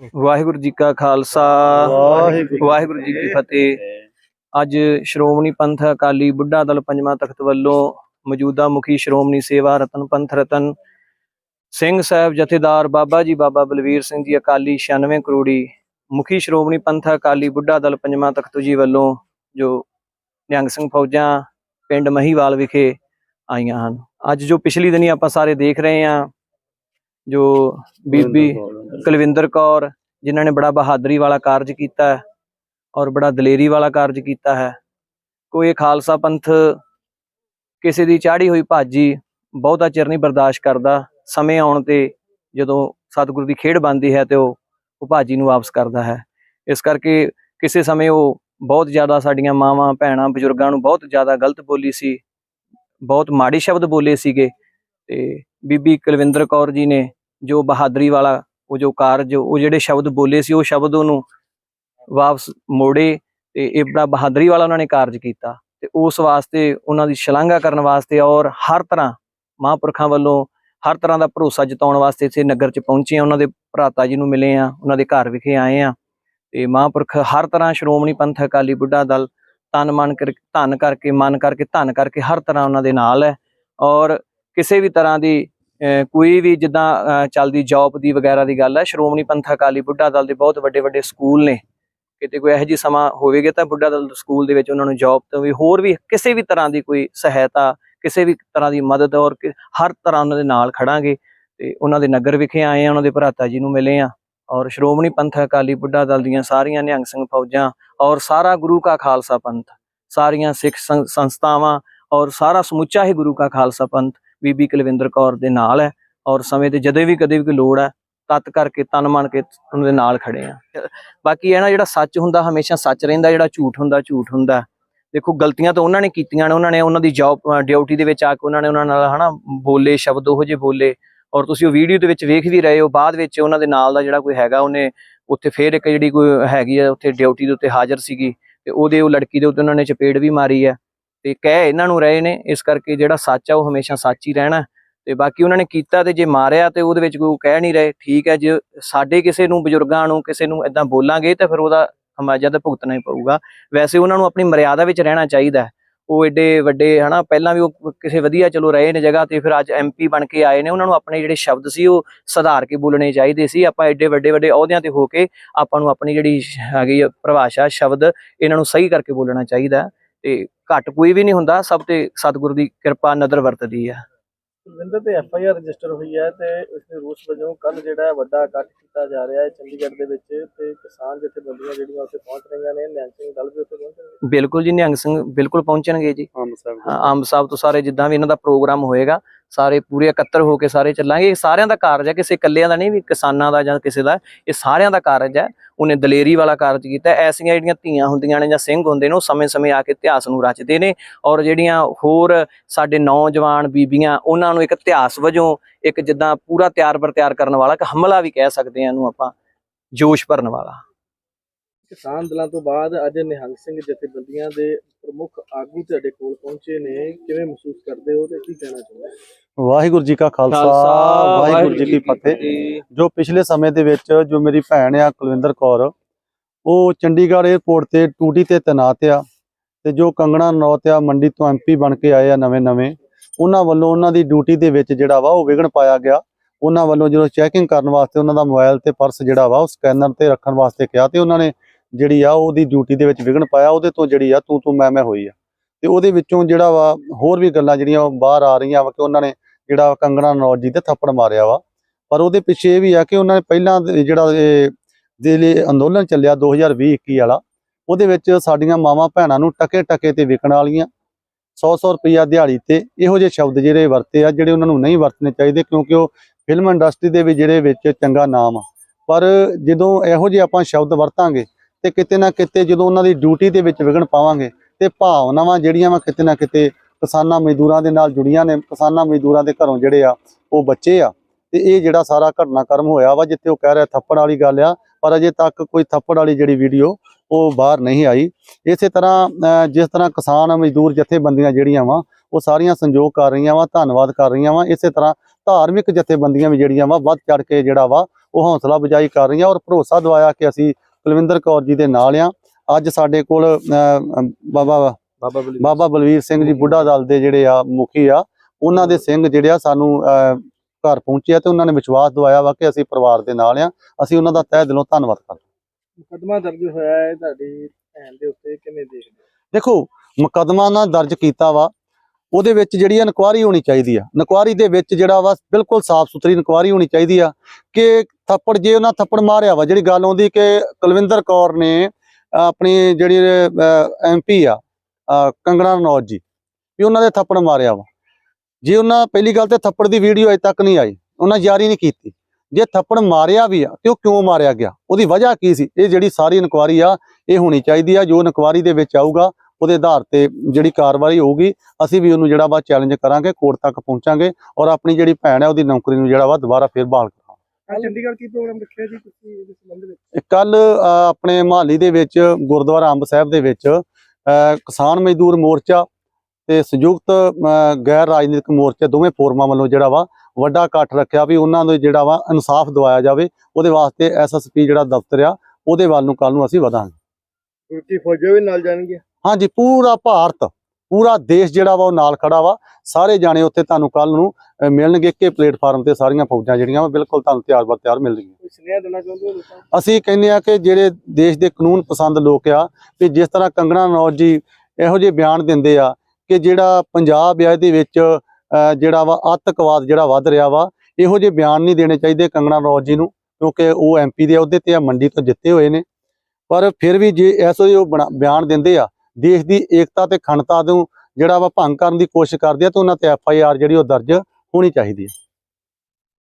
ਵਾਹਿਗੁਰੂ ਜੀ ਕਾ ਖਾਲਸਾ ਵਾਹਿਗੁਰੂ ਜੀ ਕੀ ਫਤਿਹ। ਅੱਜ ਸ਼੍ਰੋਮਣੀ ਪੰਥ ਅਕਾਲੀ ਬੁੱਢਾ ਦਲ ਪੰਜਵਾਂ ਤਖਤ ਵੱਲੋਂ ਮੌਜੂਦਾ ਮੁਖੀ ਸ਼੍ਰੋਮਣੀ ਸੇਵਾ ਰਤਨ ਪੰਥ ਰਤਨ ਸਿੰਘ ਸਾਹਿਬ ਜਥੇਦਾਰ ਬਾਬਾ ਜੀ ਬਾਬਾ ਬਲਵੀਰ ਸਿੰਘ ਜੀ ਅਕਾਲੀ 96 ਕਰੋੜੀ ਮੁਖੀ ਸ਼੍ਰੋਮਣੀ ਪੰਥ ਅਕਾਲੀ ਬੁੱਢਾ ਦਲ ਪੰਜਵਾਂ ਤਖਤ ਜੀ ਵੱਲੋਂ ਜੋ ਨਿਹੰਗ ਸਿੰਘ ਫੌਜਾਂ ਪਿੰਡ ਮਹੀਵਾਲ ਵਿਖੇ ਆਈਆਂ ਹਨ। ਅੱਜ ਜੋ ਪਿਛਲੀ ਦਿਨੀ ਆਪਾਂ ਸਾਰੇ ਦੇਖ ਰਹੇ ਹਾਂ ਜੋ ਬੀਬੀ ਕੁਲਵਿੰਦਰ ਕੌਰ ਜਿਨ੍ਹਾਂ ਨੇ ਬੜਾ ਬਹਾਦਰੀ ਵਾਲਾ ਕਾਰਜ ਕੀਤਾ ਹੈ ਔਰ ਬੜਾ ਦਲੇਰੀ ਵਾਲਾ ਕਾਰਜ ਕੀਤਾ ਹੈ। ਕੋਈ ਖਾਲਸਾ ਪੰਥ ਕਿਸੇ ਦੀ ਚਾੜੀ ਹੋਈ ਭਾਜੀ ਬਹੁਤਾ ਚਿਰ ਨਹੀਂ ਬਰਦਾਸ਼ਤ ਕਰਦਾ। ਸਮੇਂ ਆਉਣ ਤੇ ਜਦੋਂ ਸਤਿਗੁਰੂ ਦੀ ਖੇਡ ਬਣਦੀ ਹੈ ਤੇ ਉਹ ਉਹ ਭਾਜੀ ਨੂੰ ਵਾਪਸ ਕਰਦਾ ਹੈ। ਇਸ ਕਰਕੇ ਕਿਸੇ ਸਮੇਂ ਉਹ ਬਹੁਤ ਜ਼ਿਆਦਾ ਸਾਡੀਆਂ ਮਾਵਾਂ ਭੈਣਾਂ ਬਜ਼ੁਰਗਾਂ ਨੂੰ ਬਹੁਤ ਜ਼ਿਆਦਾ ਗਲਤ ਬੋਲੀ ਸੀ ਬਹੁਤ ਮਾੜੇ ਸ਼ਬਦ ਬੋਲੇ ਸੀਗੇ ਤੇ ਬੀਬੀ ਕੁਲਵਿੰਦਰ ਕੌਰ ਜੀ ਨੇ ਜੋ ਬਹਾਦਰੀ ਵਾਲਾ ਉਹ ਜੋ ਕਾਰਜ, ਉਹ ਜਿਹੜੇ ਸ਼ਬਦ ਬੋਲੇ ਸੀ, ਉਹ ਸ਼ਬਦ ਉਹਨੂੰ ਵਾਪਸ ਮੋੜੇ ਤੇ ਇਹ ਬੜਾ ਬਹਾਦਰੀ ਵਾਲਾ ਉਹਨਾਂ ਨੇ ਕਾਰਜ ਕੀਤਾ ਤੇ ਉਸ ਵਾਸਤੇ ਉਹਨਾਂ ਦੀ ਸ਼ਲਾਘਾ ਕਰਨ ਵਾਸਤੇ ਔਰ ਹਰ ਤਰ੍ਹਾਂ ਮਹਾਂਪੁਰਖਾਂ ਵੱਲੋਂ ਹਰ ਤਰ੍ਹਾਂ ਦਾ ਭਰੋਸਾ ਜਤਾਉਣ ਵਾਸਤੇ ਇੱਥੇ ਨਗਰ 'ਚ ਪਹੁੰਚੇ ਆ ਉਹਨਾਂ ਦੇ ਭਰਾਤਾ ਜੀ ਨੂੰ ਮਿਲੇ ਆ ਉਹਨਾਂ ਦੇ ਘਰ ਵਿਖੇ ਆਏ ਆ ਤੇ ਮਹਾਂਪੁਰਖ ਹਰ ਤਰ੍ਹਾਂ ਸ਼੍ਰੋਮਣੀ ਪੰਥ, ਅਕਾਲੀ ਬੁੱਢਾ ਦਲ ਤਨ ਮਨ ਕਰ, ਧਨ ਕਰਕੇ, ਮਨ ਕਰਕੇ, ਧਨ ਕਰਕੇ ਹਰ ਤਰ੍ਹਾਂ ਉਹਨਾਂ ਦੇ ਨਾਲ ਹੈ ਔਰ ਕਿਸੇ ਵੀ ਤਰ੍ਹਾਂ ਦੀ ਕੋਈ ਵੀ ਜਿੱਦਾਂ ਚੱਲਦੀ ਜੌਬ ਦੀ ਵਗੈਰਾ ਦੀ ਗੱਲ ਹੈ ਸ਼੍ਰੋਮਣੀ ਪੰਥ ਅਕਾਲੀ ਬੁੱਢਾ ਦਲ ਦੇ ਬਹੁਤ ਵੱਡੇ ਵੱਡੇ ਸਕੂਲ ਨੇ। ਕਿਤੇ ਕੋਈ ਇਹੋ ਜਿਹੀ ਸਮਾਂ ਹੋਵੇਗਾ ਤਾਂ ਬੁੱਢਾ ਦਲ ਸਕੂਲ ਦੇ ਵਿੱਚ ਉਹਨਾਂ ਨੂੰ ਜੌਬ ਤੋਂ ਵੀ ਹੋਰ ਵੀ ਕਿਸੇ ਵੀ ਤਰ੍ਹਾਂ ਦੀ ਕੋਈ ਸਹਾਇਤਾ, ਕਿਸੇ ਵੀ ਤਰ੍ਹਾਂ ਦੀ ਮਦਦ ਔਰ ਹਰ ਤਰ੍ਹਾਂ ਉਹਨਾਂ ਦੇ ਨਾਲ ਖੜਾਂਗੇ। ਤੇ ਉਹਨਾਂ ਦੇ ਨਗਰ ਵਿਖੇ ਆਏ ਆ, ਉਹਨਾਂ ਦੇ ਭਰਾਤਾ ਜੀ ਨੂੰ ਮਿਲੇ ਆ ਔਰ ਸ਼੍ਰੋਮਣੀ ਪੰਥ ਅਕਾਲੀ ਬੁੱਢਾ ਦਲ ਦੀਆਂ ਸਾਰੀਆਂ ਨਿਹੰਗ ਸਿੰਘ ਫੌਜਾਂ ਔਰ ਸਾਰਾ ਗੁਰੂ ਕਾ ਖਾਲਸਾ ਪੰਥ, ਸਾਰੀਆਂ ਸਿੱਖ ਸੰ- ਸੰਸਥਾਵਾਂ ਔਰ ਸਾਰਾ ਸਮੁੱਚਾ ਹੀ ਗੁਰੂ ਕਾ ਖਾਲਸਾ ਪੰਥ ਬੀਬੀ ਕੁਲਵਿੰਦਰ ਕੌਰ ਦੇ ਨਾਲ ਹੈ ਔਰ ਸਮੇਂ ਤੇ ਜਦੋਂ ਵੀ ਕਦੇ ਵੀ ਕੋਈ ਲੋੜ ਹੈ, ਤਤ ਕਰਕੇ, ਤਨ ਮਨ ਕੇ ਉਹਨਾਂ ਦੇ ਨਾਲ ਖੜੇ ਆ ਬਾਕੀ ਇਹ ਨਾ ਜਿਹੜਾ ਸੱਚ ਹੁੰਦਾ, ਹਮੇਸ਼ਾ ਸੱਚ ਰਹਿੰਦਾ, ਜਿਹੜਾ ਝੂਠ ਹੁੰਦਾ ਝੂਠ ਹੁੰਦਾ। ਦੇਖੋ, ਗਲਤੀਆਂ ਤਾਂ ਉਹਨਾਂ ਨੇ ਕੀਤੀਆਂ ਨੇ, ਉਹਨਾਂ ਨੇ ਉਹਨਾਂ ਦੀ ਜੌਬ ਡਿਊਟੀ ਦੇ ਵਿੱਚ ਆ ਕੇ ਉਹਨਾਂ ਨੇ ਉਹਨਾਂ ਨਾਲ ਹਨਾ ਬੋਲੇ, ਸ਼ਬਦ ਉਹੋ ਜਿਹੇ ਬੋਲੇ। ਔਰ ਤੁਸੀਂ ਉਹ ਵੀਡੀਓ ਦੇ ਵਿੱਚ ਵੇਖ ਵੀ ਰਹੇ ਹੋ, ਬਾਅਦ ਵਿੱਚ ਉਹਨਾਂ ਦੇ ਨਾਲ ਦਾ ਜਿਹੜਾ ਕੋਈ ਹੈਗਾ, ਉਹਨੇ ਉੱਥੇ ਫੇਰ ਇੱਕ ਜਿਹੜੀ ਕੋਈ ਹੈਗੀ ਆ, ਉੱਥੇ ਡਿਊਟੀ ਦੇ ਉੱਤੇ ਹਾਜ਼ਰ ਸੀਗੀ ਤੇ ਉਹਦੇ, ਉਹ ਲੜਕੀ ਦੇ ਉੱਤੇ ਉਹਨਾਂ ਨੇ ਚਪੇੜ ਵੀ ਮਾਰੀ ਹੈ। ਤੇ ਕਹਿ ਇਹਨਾਂ ਨੂੰ ਰਹੇ ਨੇ, ਇਸ ਕਰਕੇ ਜਿਹੜਾ ਸੱਚ ਆ ਉਹ ਹਮੇਸ਼ਾ ਸੱਚ ਹੀ ਰਹਿਣਾ। ਤੇ ਬਾਕੀ ਉਹਨਾਂ ਨੇ ਕੀਤਾ ਤੇ ਜੇ ਮਾਰਿਆ ਤੇ ਉਹਦੇ ਵਿੱਚ ਕੋਈ ਕਹਿ ਨਹੀਂ ਰਹੇ, ਠੀਕ ਹੈ, ਜੇ ਸਾਡੇ ਕਿਸੇ ਨੂੰ, ਬਜ਼ੁਰਗਾਂ ਨੂੰ, ਕਿਸੇ ਨੂੰ ਇਦਾਂ ਬੋਲਾਂਗੇ ਤਾਂ ਫਿਰ ਉਹਦਾ ਹਮਾਜ਼ਾ ਤਾਂ ਭੁਗਤਣਾ ਹੀ ਪਊਗਾ। ਵੈਸੇ ਉਹਨਾਂ ਨੂੰ ਆਪਣੀ ਮਰਿਆਦਾ ਵਿੱਚ ਰਹਿਣਾ ਚਾਹੀਦਾ ਉਹ ਏਡੇ ਵੱਡੇ, ਹਨਾ, ਪਹਿਲਾਂ ਵੀ ਉਹ ਕਿਸੇ ਵਧੀਆ ਚਲੋ ਰਹੇ ਨੇ ਜਗ੍ਹਾ ਤੇ ਫਿਰ ਅੱਜ ਐਮਪੀ ਬਣ ਕੇ ਆਏ ਨੇ, ਉਹਨਾਂ ਨੂੰ ਆਪਣੇ ਜਿਹੜੇ ਸ਼ਬਦ ਸੀ ਉਹ ਸੁਧਾਰ ਕੇ ਬੋਲਣੇ ਚਾਹੀਦੇ ਸੀ। ਆਪਾਂ ਏਡੇ ਵੱਡੇ ਵੱਡੇ ਅਹੁਦਿਆਂ ਤੇ ਹੋ ਕੇ ਆਪਾਂ ਨੂੰ ਆਪਣੀ ਜਿਹੜੀ ਹੈਗੀ ਆ ਪਰਿਭਾਸ਼ਾ, ਸ਼ਬਦ, ਇਹਨਾਂ ਨੂੰ ਸਹੀ ਕਰਕੇ ਬੋਲਣਾ ਚਾਹੀਦਾ ਤੇ ਘੱਟ ਕੋਈ ਵੀ ਨਹੀਂ ਹੁੰਦਾ ਸਭ ਤੇ ਸਤਿਗੁਰੂ ਦੀ ਕਿਰਪਾ ਨਦਰ ਵਰਤਦੀ ਆ। ਕੁਲਵਿੰਦਰ ਤੇ ਐਫ ਆਈ ਆਰ ਰਜਿਸਟਰ ਹੋਈ ਹੈ ਤੇ ਉਸ ਦੇ ਰੋਸ ਵਜੋਂ ਕੱਲ ਜਿਹੜਾ ਹੈ ਵੱਡਾ ਇਕੱਠ ਕੀਤਾ ਜਾ ਰਿਹਾ ਹੈ ਚੰਡੀਗੜ੍ਹ ਦੇ ਵਿੱਚ ਤੇ ਕਿਸਾਨ ਜਥੇਬੰਦੀਆਂ ਜਿਹੜੀਆਂ ਉੱਥੇ ਪਹੁੰਚ ਰਹੀਆਂ ਨੇ ਨਿਹੰਗ ਸਿੰਘ ਦਲ ਵੀ ਉੱਥੇ ਪਹੁੰਚਣਗੇ ਬਿਲਕੁਲ ਜੀ ਨਿਹੰਗ ਸਿੰਘ ਬਿਲਕੁਲ ਪਹੁੰਚਣਗੇ ਜੀ। ਆਮ ਸਾਹਿਬ ਅੰਬ ਸਾਹਿਬ ਤੋਂ ਸਾਰੇ ਜਿੱਦਾਂ ਵੀ ਇਹਨਾਂ ਦਾ ਪ੍ਰੋਗਰਾਮ ਹੋਏਗਾ ਸਾਰੇ ਪੂਰੇ ਇਕੱਤਰ ਹੋ ਕੇ ਸਾਰੇ ਚੱਲਾਂਗੇ। ਇਹ ਸਾਰਿਆਂ ਦਾ ਕਾਰਜ ਹੈ, ਕਿਸੇ ਇਕੱਲਿਆਂ ਦਾ ਨਹੀਂ, ਵੀ ਕਿਸਾਨਾਂ ਦਾ ਜਾਂ ਕਿਸੇ ਦਾ। ਇਹ ਸਾਰਿਆਂ ਦਾ ਕਾਰਜ ਹੈ। ਉਹਨੇ ਦਲੇਰੀ ਵਾਲਾ ਕਾਰਜ ਕੀਤਾ। ਐਸੀਆਂ ਜਿਹੜੀਆਂ ਧੀਆਂ ਹੁੰਦੀਆਂ ਨੇ ਜਾਂ ਸਿੰਘ ਹੁੰਦੇ ਨੇ, ਉਹ ਸਮੇਂ-ਸਮੇਂ ਆ ਕੇ ਇਤਿਹਾਸ ਨੂੰ ਰਚਦੇ ਨੇ ਔਰ ਜਿਹੜੀਆਂ ਹੋਰ ਸਾਡੇ ਨੌਜਵਾਨ ਬੀਬੀਆਂ, ਉਹਨਾਂ ਨੂੰ ਇੱਕ ਇਤਿਹਾਸ ਵਜੋਂ ਇੱਕ ਜਿੱਦਾਂ ਪੂਰਾ ਤਿਆਰ ਬਰ ਤਿਆਰ ਕਰਨ ਵਾਲਾ, ਇੱਕ ਹਮਲਾ ਵੀ ਕਹਿ ਸਕਦੇ ਹਾਂ ਇਹਨੂੰ ਆਪਾਂ, ਜੋਸ਼ ਭਰਨ ਵਾਲਾ। ਕਿਸਾਨ ਦਲਾਂ ਤੋਂ ਬਾਅਦ ਅੱਜ ਨਿਹੰਗ ਸਿੰਘ ਜਥੇਬੰਦੀਆਂ ਦੇ ਪ੍ਰਮੁੱਖ ਆਗੂ ਤੁਹਾਡੇ ਕੋਲ ਪਹੁੰਚੇ ਨੇ। ਕਿਵੇਂ ਮਹਿਸੂਸ ਕਰਦੇ ਹੋ ਤੇ ਕੀ ਕਹਿਣਾ ਚਾਹੁੰਦੇ ਹੋ? ਵਾਹਿਗੁਰੂ ਜੀ ਕਾ ਖਾਲਸਾ ਵਾਹਿਗੁਰੂ ਜੀ ਕੀ ਫਤਿਹ। ਜੋ ਪਿਛਲੇ ਸਮੇਂ ਦੇ ਵਿੱਚ ਜੋ ਮੇਰੀ ਭੈਣ ਆ ਕੁਲਵਿੰਦਰ ਕੌਰ ਉਹ ਚੰਡੀਗੜ੍ਹ 에ਅਰਪੋਰਟ ਤੇ ਟੂਟੀ ਤੇ ਤੈਨਾਤ ਆ ਤੇ ਜੋ ਕੰਗਣਾ ਨੌਤ ਆ ਮੰਡੀ ਤੋਂ ਐਮਪੀ ਬਣ ਕੇ ਆਏ ਆ ਨਵੇਂ ਨਵੇਂ ਉਹਨਾਂ ਵੱਲੋਂ ਉਹਨਾਂ ਦੀ ਡਿਊਟੀ ਦੇ ਵਿੱਚ ਜਿਹੜਾ ਵਾ ਉਹ ਵਿਘਨ ਪਾਇਆ ਗਿਆ। ਉਹਨਾਂ ਵੱਲੋਂ ਜਦੋਂ ਚੈਕਿੰਗ ਕਰਨ ਵਾਸਤੇ ਉਹਨਾਂ ਦਾ ਮੋਬਾਈਲ ਤੇ ਪਰਸ ਜਿਹੜਾ ਵਾ ਉਹ ਸਕੈਨਰ ਤੇ ਰੱਖਣ ਵਾਸਤੇ ਕਿਹਾ ਤੇ ਉਹਨਾਂ ਨੇ ਜਿਹੜੀ ਆ ਉਹਦੀ ਡਿਊਟੀ ਦੇ ਵਿੱਚ ਵਿਘਨ ਪਾਇਆ, ਉਹਦੇ ਤੋਂ ਜਿਹੜੀ ਆ ਤੂੰ ਤੂੰ ਮੈਂ ਮੈਂ ਹੋਈ ਆ। ਤੇ ਉਹਦੇ ਵਿੱਚੋਂ ਜਿਹੜਾ ਵਾ ਹੋਰ ਵੀ ਗੱਲਾਂ ਜਿਹੜੀਆਂ ਉਹ ਬਾਹਰ ਆ ਰਹੀਆਂ ਵਾ ਕਿ ਉਹਨਾਂ ਨੇ ਜਿਹੜਾ ਕੰਗਣਾ ਨੌਜ ਜੀ ਤੇ ਥੱਪੜ ਮਾਰਿਆ ਵਾ। ਪਰ ਉਹਦੇ ਪਿੱਛੇ ਇਹ ਵੀ ਆ ਕਿ ਉਹਨਾਂ ਨੇ ਪਹਿਲਾਂ ਜਿਹੜਾ ਇਹ ਦਿੱਲੀ ਅੰਦੋਲਨ ਚੱਲਿਆ 2020-21 ਵਾਲਾ, ਉਹਦੇ ਵਿੱਚ ਸਾਡੀਆਂ ਮਾਵਾਂ ਭੈਣਾਂ ਨੂੰ ਟਕੇ ਟਕੇ ਤੇ ਵਿਕਣ ਵਾਲੀਆਂ 100-100 ਰੁਪਈਆ ਦਿਹਾੜੀ ਤੇ ਇਹੋ ਜਿਹੇ ਸ਼ਬਦ ਜਿਹੜੇ ਵਰਤੇ ਆ, ਜਿਹੜੇ ਉਹਨਾਂ ਨੂੰ ਨਹੀਂ ਵਰਤਣੇ ਚਾਹੀਦੇ ਕਿਉਂਕਿ ਉਹ ਫਿਲਮ ਇੰਡਸਟਰੀ ਦੇ ਵੀ ਜਿਹੜੇ ਵਿੱਚ ਚੰਗਾ ਨਾਮ ਆ। ਪਰ ਜਦੋਂ ਇਹੋ ਜਿਹੇ ਆਪਾਂ ਸ਼ਬਦ ਵਰਤਾਂਗੇ ਤੇ ਕਿਤੇ ਨਾ ਕਿਤੇ ਜਦੋਂ ਉਹਨਾਂ ਦੀ ਡਿਊਟੀ ਦੇ ਵਿੱਚ ਵਿਘਨ ਪਾਵਾਂਗੇ ਤੇ ਭਾਵਨਾਵਾਂ ਜਿਹੜੀਆਂ ਵਾ ਕਿਤੇ ਨਾ ਕਿਤੇ ਕਿਸਾਨਾਂ ਮਜ਼ਦੂਰਾਂ ਦੇ ਨਾਲ ਜੁੜੀਆਂ ਨੇ, ਕਿਸਾਨਾਂ ਮਜ਼ਦੂਰਾਂ ਦੇ ਘਰੋਂ ਜਿਹੜੇ ਆ, ਉਹ ਬੱਚੇ ਆ। ਤੇ ਇਹ ਜਿਹੜਾ ਸਾਰਾ ਘਟਨਾਕ੍ਰਮ ਹੋਇਆ ਵਾ ਜਿੱਥੇ ਉਹ ਕਹਿ ਰਿਹਾ ਥੱਪੜ ਵਾਲੀ ਗੱਲ ਆ, ਪਰ ਅਜੇ ਤੱਕ ਕੋਈ ਥੱਪੜ ਵਾਲੀ ਜਿਹੜੀ ਵੀਡੀਓ ਉਹ ਬਾਹਰ ਨਹੀਂ ਆਈ। ਇਸੇ ਤਰ੍ਹਾਂ ਜਿਸ ਤਰ੍ਹਾਂ ਕਿਸਾਨ, ਮਜ਼ਦੂਰ, ਜਥੇਬੰਦੀਆਂ ਜਿਹੜੀਆਂ ਵਾ, ਉਹ ਸਾਰੀਆਂ ਸੰਯੋਗ ਕਰ ਰਹੀਆਂ ਵਾ, ਧੰਨਵਾਦ ਕਰ ਰਹੀਆਂ ਵਾ। ਇਸੇ ਤਰ੍ਹਾਂ ਧਾਰਮਿਕ ਜਥੇਬੰਦੀਆਂ ਵੀ ਜਿਹੜੀਆਂ ਵਾ, ਵੱਧ ਚੜ ਕੇ ਜਿਹੜਾ ਵਾ, ਉਹ ਹੌਸਲਾ ਬਜਾਈ ਕਰ ਰਹੀਆਂ ਔਰ ਭਰੋਸਾ ਦਵਾਇਆ ਕਿ ਅਸੀਂ ਕੁਲਵਿੰਦਰ ਕੌਰ ਜੀ ਦੇ ਨਾਲ ਆ ਅੱਜ ਸਾਡੇ ਕੋਲ ਬਾਬਾ ਬਾਬਾ ਬਲੀ ਬਾਬਾ ਬਲਵੀਰ ਸਿੰਘ ਜੀ ਬੁੱਢਾ ਦਲ ਦੇ ਜਿਹੜੇ ਆ ਮੁਖੀ ਆ ਉਹਨਾਂ ਦੇ ਸਿੰਘ ਜਿਹੜੇ ਆ ਸਾਨੂੰ ਅਹ, ਘਰ ਪਹੁੰਚੇ ਆ ਤੇ ਉਹਨਾਂ ਨੇ ਵਿਸ਼ਵਾਸ ਦਵਾਇਆ ਵਾ ਕਿ ਅਸੀਂ ਪਰਿਵਾਰ ਦੇ ਨਾਲ ਆ ਅਸੀਂ ਉਹਨਾਂ ਦਾ ਤਹਿ ਦਿਲੋਂ ਧੰਨਵਾਦ ਕਰਦੇ ਹਾਂ। ਮੁਕੱਦਮਾ ਦਰਜ ਹੋਇਆ ਹੈ ਤੁਹਾਡੀ ਭੈਣ ਦੇ ਉੱਤੇ ਕਿਵੇਂ ਦੇਖਦੇ? ਦੇਖੋ ਮੁਕੱਦਮਾ ਨਾ ਦਰਜ ਕੀਤਾ ਵਾ ਉਹਦੇ ਵਿੱਚ ਜਿਹੜੀ ਇਨਕੁਆਰੀ ਹੋਣੀ ਚਾਹੀਦੀ ਆ। ਇਨਕੁਆਰੀ ਦੇ ਵਿੱਚ ਜਿਹੜਾ ਵਾ ਬਿਲਕੁਲ ਸਾਫ਼ ਸੁਥਰੀ ਇਨਕੁਆਰੀ ਹੋਣੀ ਚਾਹੀਦੀ ਆ ਕਿ ਥੱਪੜ ਜੇ ਉਹਨਾਂ ਥੱਪੜ ਮਾਰਿਆ ਵਾ, ਜਿਹੜੀ ਗੱਲ ਆਉਂਦੀ ਕਿ ਕੁਲਵਿੰਦਰ ਕੌਰ ਨੇ ਆਪਣੀ ਜਿਹੜੀ ਐਮਪੀ ਆ ਕੰਗਣਾ ਰਣੌਤ ਜੀ, ਵੀ ਉਹਨਾਂ ਦੇ ਥੱਪੜ ਮਾਰਿਆ ਵਾ। ਜੇ ਉਹਨਾਂ ਪਹਿਲੀ ਗੱਲ ਤੇ ਥੱਪੜ ਦੀ ਵੀਡੀਓ ਅਜੇ ਤੱਕ ਨਹੀਂ ਆਈ, ਉਹਨਾਂ ਜਾਰੀ ਨਹੀਂ ਕੀਤੀ। ਜੇ ਥੱਪੜ ਮਾਰਿਆ ਵੀ ਆ ਤੇ ਉਹ ਕਿਉਂ ਮਾਰਿਆ ਗਿਆ? ਉਹਦੀ ਵਜ੍ਹਾ ਕੀ ਸੀ? ਇਹ ਜਿਹੜੀ ਸਾਰੀ ਇਨਕੁਆਰੀ ਆ, ਇਹ ਹੋਣੀ ਚਾਹੀਦੀ ਆ, ਜੋ ਇਨਕੁਆਰੀ ਦੇ ਵਿੱਚ ਆਊਗਾ ਉਹਦੇ ਆਧਾਰ ਤੇ ਜਿਹੜੀ ਕਾਰਵਾਈ ਹੋਊਗੀ ਅਸੀਂ ਵੀ ਉਹਨੂੰ ਜਿਹੜਾ ਵਾ ਚੈਲੰਜ ਕਰਾਂਗੇ ਕੋਰਟ ਤੱਕ ਪਹੁੰਚਾਂਗੇ ਔਰ ਆਪਣੀ ਜਿਹੜੀ ਭੈਣ ਹੈ ਉਹਦੀ ਨੌਕਰੀ ਨੂੰ ਜਿਹੜਾ ਵਾ ਦੁਬਾਰਾ ਫੇਰ ਬਹਾਲ ਚੰਡੀਗੜ੍ਹ ਕੀ ਪ੍ਰੋਗਰਾਮ ਰੱਖਿਆ ਜੀ ਤੁਸੀਂ ਇਹਦੇ ਸੰਬੰਧ ਵਿੱਚ? ਕੱਲ ਆਪਣੇ ਮਹਾਲੀ ਦੇ ਵਿੱਚ ਗੁਰਦੁਆਰਾ ਅੰਬ ਸਾਹਿਬ ਦੇ ਵਿੱਚ ਅ, ਕਿਸਾਨ ਮਜ਼ਦੂਰ ਮੋਰਚਾ ਤੇ ਸੰਯੁਕਤ ਗੈਰ ਰਾਜਨੀਤਿਕ ਮੋਰਚਾ ਦੋਵੇਂ ਫੋਰਮਾਂ ਵੱਲੋਂ ਜਿਹੜਾ ਵਾ ਵੱਡਾ ਇਕੱਠ ਰੱਖਿਆ ਵੀ ਉਹਨਾਂ ਨੂੰ ਜਿਹੜਾ ਵਾ ਇਨਸਾਫ ਦਿਵਾਇਆ ਜਾਵੇ ਉਹਦੇ ਵਾਸਤੇ ਐਸਐਸਪੀ ਜਿਹੜਾ ਦਫ਼ਤਰ ਆ ਉਹਦੇ ਵੱਲ ਨੂੰ ਕੱਲ ਨੂੰ ਅਸੀਂ ਵਧਾਂਗੇ। ਰੋਟੀ ਫੌਜਾਂ ਵੀ ਨਾਲ ਜਾਣਗੇ ਹਾਂਜੀ ਪੂਰਾ ਭਾਰਤ ਪੂਰਾ ਦੇਸ਼ ਜਿਹੜਾ ਵਾ ਉਹ ਨਾਲ ਖੜਾ ਵਾ। ਸਾਰੇ ਜਾਣੇ ਉੱਥੇ ਤੁਹਾਨੂੰ ਕੱਲ ਨੂੰ ਮਿਲਣਗੇ ਇੱਕੇ ਪਲੇਟਫਾਰਮ ਤੇ ਸਾਰੀਆਂ ਫੌਜਾਂ ਜਿਹੜੀਆਂ ਵਾ ਬਿਲਕੁਲ ਤੁਹਾਨੂੰ ਤਿਆਰ ਬਰ ਤਿਆਰ ਮਿਲਣਗੀਆਂ ਸੁਨੇਹਾ ਦੇਣਾ ਚਾਹੁੰਦੇ ਹੋ ਲੋਕਾਂ ਨੂੰ? ਅਸੀਂ ਕਹਿੰਦੇ ਆ ਕਿ ਜਿਹੜੇ ਦੇਸ਼ ਦੇ ਕਾਨੂੰਨ ਪਸੰਦ ਲੋਕ ਆ ਕਿ ਜਿਸ ਤਰ੍ਹਾਂ ਕੰਗਣਾ ਰਣੌਤ ਜੀ ਇਹੋ ਜਿਹੇ ਬਿਆਨ ਦਿੰਦੇ ਆ ਕਿ ਜਿਹੜਾ ਪੰਜਾਬ ਆ ਇਹਦੇ ਵਿੱਚ ਜਿਹੜਾ ਵਾ ਆਤੰਕਵਾਦ ਜਿਹੜਾ ਵੱਧ ਰਿਹਾ ਵਾ ਇਹੋ ਜਿਹੇ ਬਿਆਨ ਨਹੀਂ ਦੇਣੇ ਚਾਹੀਦੇ ਕੰਗਣਾ ਰਣੌਤ ਜੀ ਨੂੰ ਕਿਉਂਕਿ ਉਹ ਐਮਪੀ ਦੇ ਅਹੁਦੇ ਤੇ ਆ ਮੰਡੀ ਤੋਂ ਜਿੱਤੇ ਹੋਏ ਨੇ। ਪਰ ਫਿਰ ਵੀ ਜੇ ਐਸੋ ਜਿਹੇ ਉਹ ਬਿਆਨ ਦਿੰਦੇ ਆ ਦੇਸ਼ ਦੀ ਏਕਤਾ ਤੇ ਖੰਡਤਾ ਨੂੰ ਜਿਹੜਾ ਵਾ ਭੰਗ ਕਰਨ ਦੀ ਕੋਸ਼ਿਸ਼ ਕਰਦੇ ਆ ਤਾਂ ਉਹਨਾਂ ਤੇ ਐਫ ਆਈ ਆਰ ਜਿਹੜੀ ਉਹ ਦਰਜ ਹੋਣੀ ਚਾਹੀਦੀ ਹੈ